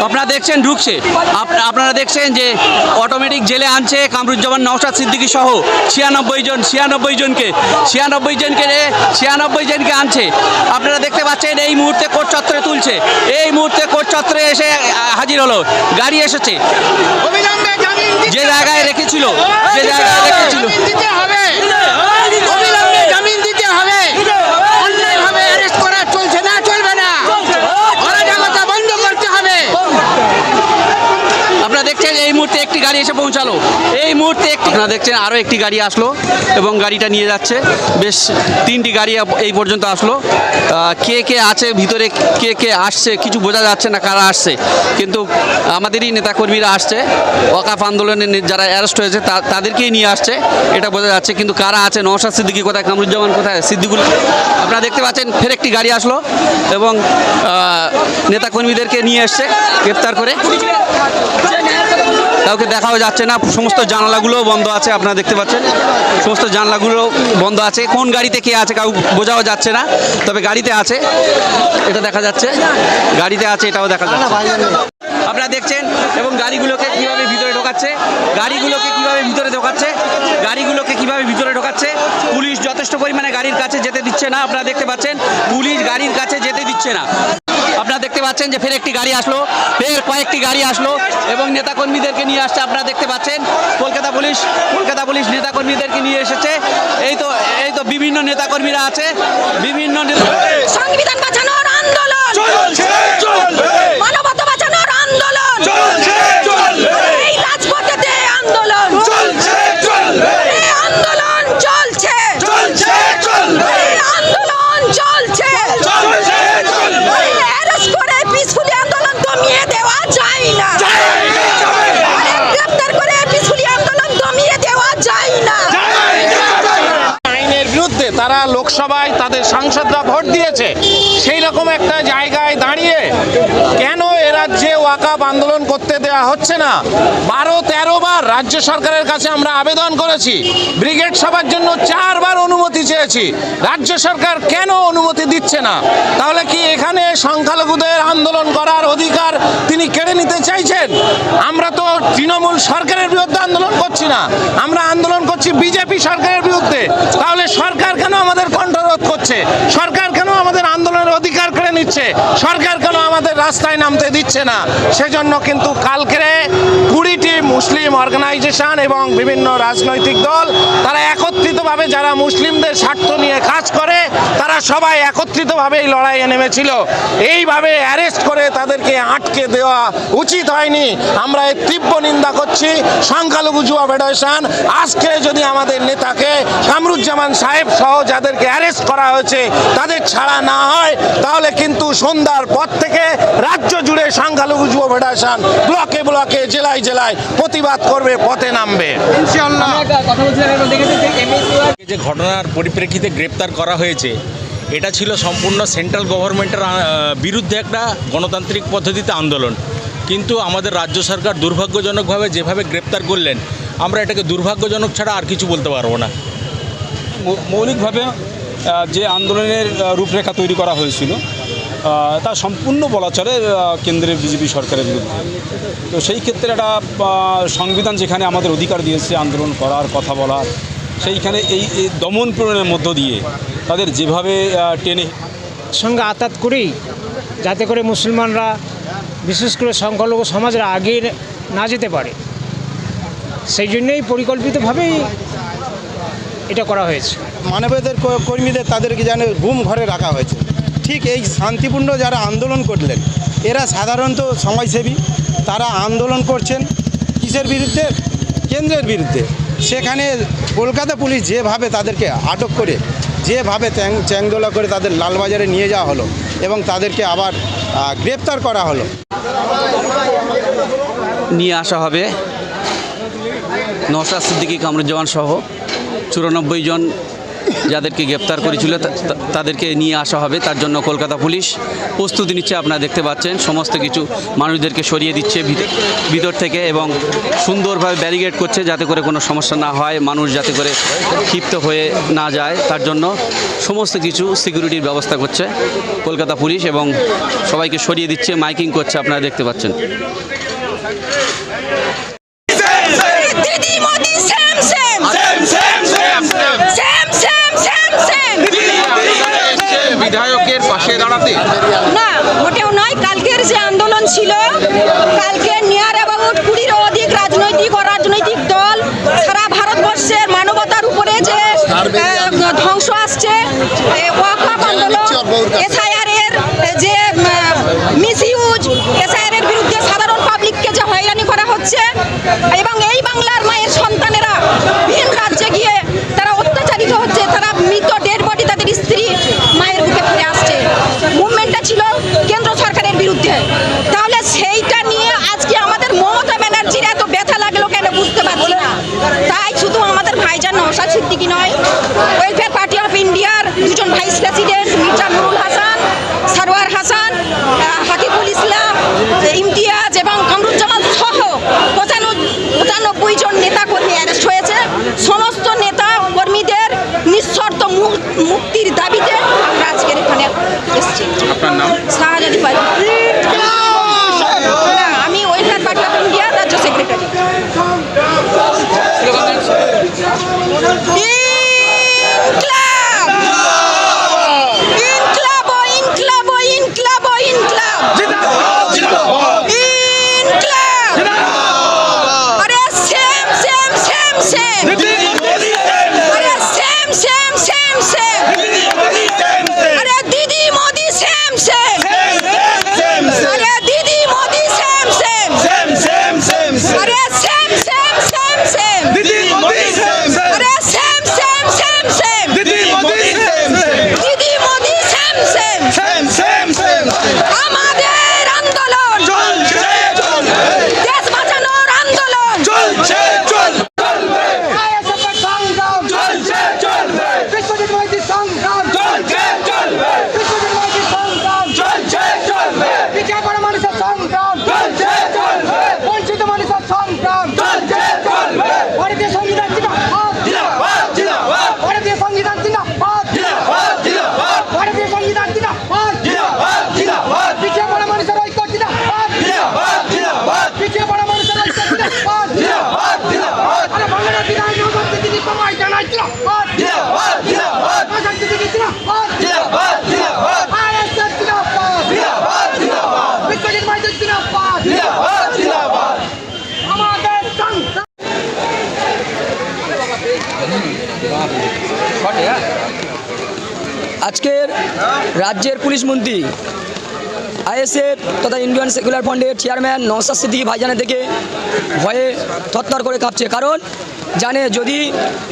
আপনারা দেখছেন ঢুকছে। আপ- আপনারা দেখছেন যে অটোমেটিক জেলে আনছে কামরুজ্জামান নওশাদ সিদ্দিকী সহ ছিয়ানব্বই জন ছিয়ানব্বই জনকে ছিয়ানব্বই জনকে ছিয়ানব্বই জনকে আনছে। আপনারা দেখতে পাচ্ছেন এই মুহূর্তে কোর্ট চত্বরে তুলছে। এই মুহূর্তে কোর্ট চত্বরে এসে হাজির হলো। গাড়ি এসেছে। যে জায়গায় রেখেছিল যে জায়গায় রেখেছিল জামিন দিতে হবে অবিলম্বে জামিন দিতে হবে অন্যায়ভাবে অ্যারেস্ট করা চলছে না চলবে না অরাজকতা বন্ধ করতে হবে আপনারা দেখছেন এই মুহূর্তে একটি গাড়ি এসে পৌঁছালো। এই মুহূর্তে একটি আপনারা দেখছেন আরও একটি গাড়ি আসলো এবং গাড়িটা নিয়ে যাচ্ছে। বেশ তিনটি গাড়ি এই পর্যন্ত আসলো। কে কে আছে, ভিতরে কে কে আসছে, কিছু বোঝা যাচ্ছে না কারা আসছে। কিন্তু আমাদেরই নেতাকর্মীরা আসছে। ওয়াকাফ আন্দোলনে যারা অ্যারেস্ট হয়েছে তাদেরকেই নিয়ে আসছে। এটা বোঝা যাচ্ছে। কিন্তু কারা আছে? নওশাদ সিদ্দিকি কোথায়? কামরুজ্জামান কোথায়? সিদ্দিকুল আপনারা দেখতে পাচ্ছেন, ফের একটি গাড়ি আসলো এবং নেতাকর্মীদেরকে নিয়ে এসছে, গ্রেপ্তার করে। কাউকে দেখাও যাচ্ছে না, সমস্ত জানালাগুলোও বন্ধ আছে, আপনারা দেখতে পাচ্ছেন। সমস্ত জানলাগুলো বন্ধ আছে। কোন গাড়িতে কে আছে কাউ বোঝাও যাচ্ছে না, তবে গাড়িতে আছে। এটা দেখা যাচ্ছে। গাড়িতে আছে, এটাও দেখা যাচ্ছে। আপনারা দেখছেন, এবং গাড়িগুলোকে কীভাবে ভিতরে ঢোকাচ্ছে, গাড়িগুলোকে কীভাবে ভিতরে ঢোকাচ্ছে, গাড়িগুলোকে কীভাবে ভিতরে ঢোকাচ্ছে, পুলিশ যথেষ্ট পরিমাণে গাড়ির কাছে যেতে দিচ্ছে না, আপনারা দেখতে পাচ্ছেন, পুলিশ গাড়ির কাছে যেতে দিচ্ছে না। আপনারা দেখতে পাচ্ছেন যে ফের একটি গাড়ি আসলো ফের কয়েকটি গাড়ি আসলো এবং নেতাকর্মীদেরকে নিয়ে আসছে। আপনারা দেখতে পাচ্ছেন কলকাতা পুলিশ কলকাতা পুলিশ নেতাকর্মীদেরকে নিয়ে এসেছে। এই তো এই তো বিভিন্ন নেতাকর্মীরা আছে বিভিন্ন নেতা- সংবিধান বাঁচানোর আন্দোলন মানবতা বাঁচানোর আন্দোলন এই রাজপথেতে আন্দোলন এই আন্দোলন চলছে এই আন্দোলন চলছে এই অ্যারেস্ট করে পিসফুলি আন্দোলন দমিয়ে দেওয়া যায় না অনেক গ্রেপ্তার করে পিসফুলি আন্দোলন দমিয়ে দেওয়া যায় না আইনের বিরুদ্ধে তারা লোকসভায় তাদের সাংসদরা ভোট দিয়েছে। সেই রকম একটা জায়গায় দাঁড়িয়ে কেন এ রাজ্যে ওয়াকাপ আন্দোলন দেওয়া হচ্ছে না। বারো, তেরো বার রাজ্য সরকারের কাছে আমরা আবেদন করেছি। ব্রিগেড সভার জন্য চারবার অনুমতি চেয়েছি। রাজ্য সরকার কেন অনুমতি দিচ্ছে না? তাহলে কি এখানে সংখ্যালঘুদের আন্দোলন করার অধিকার তিনি কেড়ে নিতে চাইছেন? আমরা তো তৃণমূল সরকারের বিরুদ্ধে আন্দোলন করছি না। আমরা আন্দোলন করছি বিজেপি সরকারের বিরুদ্ধে। তাহলে সরকার কেন আমাদের কণ্ঠরোধ করছে? সরকার কেন আমাদের আন্দোলনের অধিকার নিচ্ছে সরকার কেন আমাদের রাস্তায় নামতে দিচ্ছে না? সেজন্য কিন্তু কালকে কুড়িটি মুসলিম অর্গানাইজেশন এবং বিভিন্ন রাজনৈতিক দল, তারা একত্রিতভাবে যারা মুসলিমদের স্বার্থ নিয়ে কাজ করে, তারা সবাই একত্রিতভাবে এই লড়াইয়ে নেমেছিল। এইভাবে অ্যারেস্ট করে তাদেরকে আটকে দেওয়া উচিত হয়নি। আমরা এর তীব্র নিন্দা করছি। সংখ্যালঘু যুব ফেডারেশন, আজকে যদি আমাদের নেতাকে কামরুজ্জামান সাহেব সহ যাদেরকে অ্যারেস্ট করা হয়েছে, তাদের ছাড়া না হয়, তাহলে কিন্তু সন্ধ্যার পর থেকে রাজ্য জুড়ে সংখ্যালঘু যুব ফেডারেশন ব্লকে ব্লকে জেলায় জেলায় প্রতিবাদ করবে পথে নামবে। যে ঘটনার পরিপ্রেক্ষিতে গ্রেপ্তার করা হয়েছে এটা ছিল সম্পূর্ণ সেন্ট্রাল গভর্নমেন্টের বিরুদ্ধে একটা গণতান্ত্রিক পদ্ধতিতে আন্দোলন। কিন্তু আমাদের রাজ্য সরকার দুর্ভাগ্যজনকভাবে যেভাবে গ্রেপ্তার করলেন আমরা এটাকে দুর্ভাগ্যজনক ছাড়া আর কিছু বলতে পারব না। মৌলিকভাবে যে আন্দোলনের রূপরেখা তৈরি করা হয়েছিল তা সম্পূর্ণ বলা চলে কেন্দ্রের বিজেপি সরকারের বিরুদ্ধে। তো সেই ক্ষেত্রে একটা সংবিধান যেখানে আমাদের অধিকার দিয়েছে আন্দোলন করার কথা বলার সেইখানে এই এই দমন পীড়নের মধ্য দিয়ে তাদের যেভাবে টেনে সঙ্গে আতাত করি যাতে করে মুসলমানরা বিশেষ করে সংখ্যালঘু সমাজরা আগে না যেতে পারে। সেই জন্যই পরিকল্পিতভাবেই এটা করা হয়েছে। মানবেতর ক- কর্মীদের তাদেরকে যেন ঘুম ঘরে রাখা হয়েছে। ঠিক এই শান্তিপূর্ণ যারা আন্দোলন করলেন, এরা সাধারণত সমাজসেবী, তারা আন্দোলন করছেন কিসের বিরুদ্ধে? কেন্দ্রের বিরুদ্ধে। সেখানে কলকাতা পুলিশ যেভাবে তাদেরকে আটক করে, যেভাবে চ্যাং, চ্যাংদোলা করে তাদের লালবাজারে নিয়ে যাওয়া হলো এবং তাদেরকে আবার গ্রেপ্তার করা হলো। নিয়ে আসা হবে নওশাদ সিদ্দিকী কামরুজ্জামান সহ চুরানব্বই জন যাদেরকে গ্রেপ্তার করেছিল তাদেরকে নিয়ে আসা হবে। তার জন্য কলকাতা পুলিশ প্রস্তুতি নিচ্ছে, আপনারা দেখতে পাচ্ছেন। সমস্ত কিছু মানুষদেরকে সরিয়ে দিচ্ছে ভিতর- থেকে এবং সুন্দরভাবে ব্যারিকেড করছে যাতে করে কোনো সমস্যা না হয়, মানুষ যাতে করে ক্ষিপ্ত হয়ে না যায়। তার জন্য সমস্ত কিছু সিকিউরিটির ব্যবস্থা করছে কলকাতা পুলিশ এবং সবাইকে সরিয়ে দিচ্ছে, মাইকিং করছে, আপনারা দেখতে পাচ্ছেন। বিধায়কের পাশে দাঁড়াতে? না, মোটেও নয়। কালকের যে আন্দোলন ছিল, কালকে নিয়ার অ্যাবাউট কুড়ির অধিক রাজনৈতিক, অরাজনৈতিক দল সারা ভারতবর্ষের মানবতার উপরে যে ধ্বংস আসছে ওয়াকাপ আন্দোলন এসআইআর যে মিস ইউজ এসআইআরের বিরুদ্ধে সাধারণ পাবলিককে যে হয়রানি করা হচ্ছে আজকের রাজ্যের পুলিশ মন্ত্রী, আইএসএফ তথা ইন্ডিয়ান সেকুলার ফন্ডের চেয়ারম্যান নওসাদ সিদ্দিকি ভাইজানের থেকে ভয়ে থরথর করে কাঁপছে। কারণ জানে যদি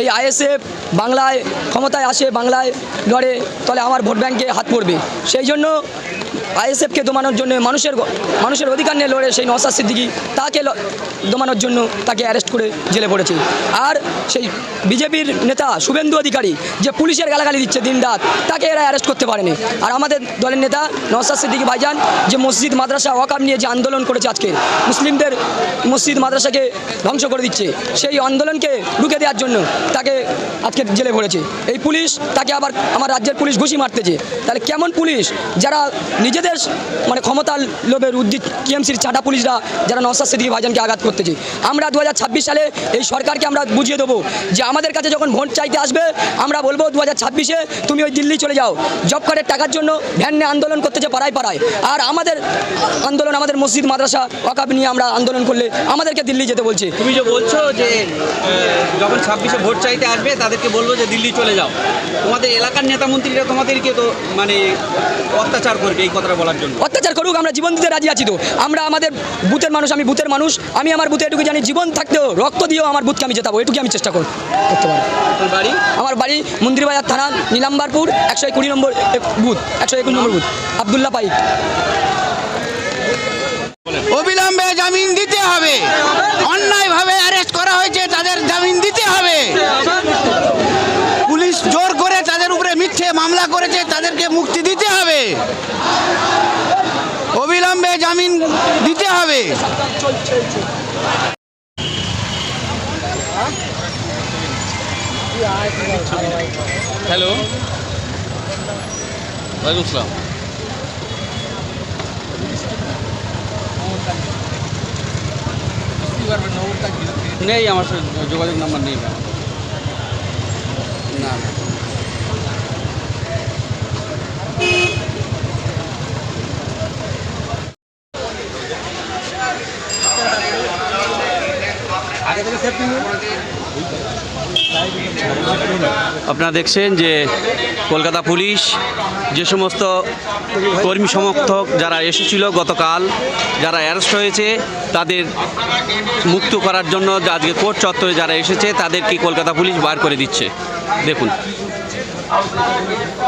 এই আইএসএফ বাংলায় ক্ষমতায় আসে, বাংলায় লড়ে, তাহলে আমার ভোট ব্যাংকে হাত পড়বে। সেই জন্য আইএসএফকে দমানোর জন্য মানুষের মানুষের অধিকার নিয়ে লড়ে সেই নওসাদ সিদ্দিকী, তাকে দমানোর জন্য তাকে অ্যারেস্ট করে জেলে পড়েছে। আর সেই বিজেপির নেতা শুভেন্দু অধিকারী, যে পুলিশের গালাগালি দিচ্ছে দিন রাত তাকে এরা অ্যারেস্ট করতে পারেনি। আর আমাদের দলের নেতা নওসাদ সিদ্দিকী ভাইজান, যে মসজিদ মাদ্রাসা ওয়াকাম নিয়ে যে আন্দোলন করেছে আজকে, মুসলিমদের মসজিদ মাদ্রাসাকে ধ্বংস করে দিচ্ছে। সেই আন্দোলনকে রুখে দেওয়ার জন্য তাকে আজকে জেলে পড়েছে। এই পুলিশ তাকে আবার আমার রাজ্যের পুলিশ ঘুষি মারতেছে। তাহলে কেমন পুলিশ? যারা নিজেদের মানে ক্ষমতার লোভের উদ্দিত টিএমসির চাটা পুলিশরা যারা নওসাদ সিদ্দিকী ভাইজানকে আঘাত করতেছে। আমরা দু হাজার ছাব্বিশ সালে এই সরকারকে আমরা বুঝিয়ে দেবো যে আমাদের কাছে যখন ভোট চাইতে আসবে, আমরা বলব দু ছাব্বিশে তুমি ওই দিল্লি চলে যাও। জব কার্ডের টাকার জন্য ভ্যান আন্দোলন করতেছে পাড়ায় পাড়ায়। আর আমাদের আন্দোলন, আমাদের মসজিদ, মাদ্রাসা ওয়াকাব নিয়ে আমরা আন্দোলন করলে আমাদেরকে দিল্লি যেতে বলছে। তুমি যে বলছো যে যখন ছাব্বিশে ভোট চাইতে আসবে, তাদেরকে বলব যে দিল্লি চলে যাও। তোমাদের এলাকার নেতা মন্ত্রীরা তোমাদেরকে তো মানে অত্যাচার করবে এই কথাটা বলার জন্য। অত্যাচার করুক আমরা জীবন দিতে রাজি আছি তো। আমরা আমাদের বুথের মানুষ আমি বুথের মানুষ আমি আমার বুথে এটুকু জানি জীবন থাকতেও রক্ত দিয়েও আমার বুথকে আমি জেতাবো এটুকু আমি চেষ্টা করব করতে পারি বাড়ি? আমার বাড়ি মন্দিরবাজার থানা নীলাম্বারপুর একশো কুড়ি নম্বর বুথ একশো একুশ নম্বর বুথ আবদুল্লাহ পাইক। অবিলম্বে জামিন দিতে হবে। অন্যায়ভাবে অ্যারেস্ট করা হয়েছে তাদের জামিন দিতে তাদেরকে মুক্তি দিতে হবে। অবিলম্বে জামিন দিতে হবে। হ্যালো। ওয়ালাইকুম আসসালাম। নেই, আমার সাথে যোগাযোগ নাম্বার নেই। না না। আপনারা দেখছেন যে কলকাতা পুলিশ, যে সমস্ত কর্মী সমর্থক যারা এসেছিল গতকাল, যারা অ্যারেস্ট হয়েছে, তাদের মুক্ত করার জন্য আজকে কোর্ট চত্বরে যারা এসেছে, তাদেরকে কলকাতা পুলিশ বার করে দিচ্ছে। দেখুন।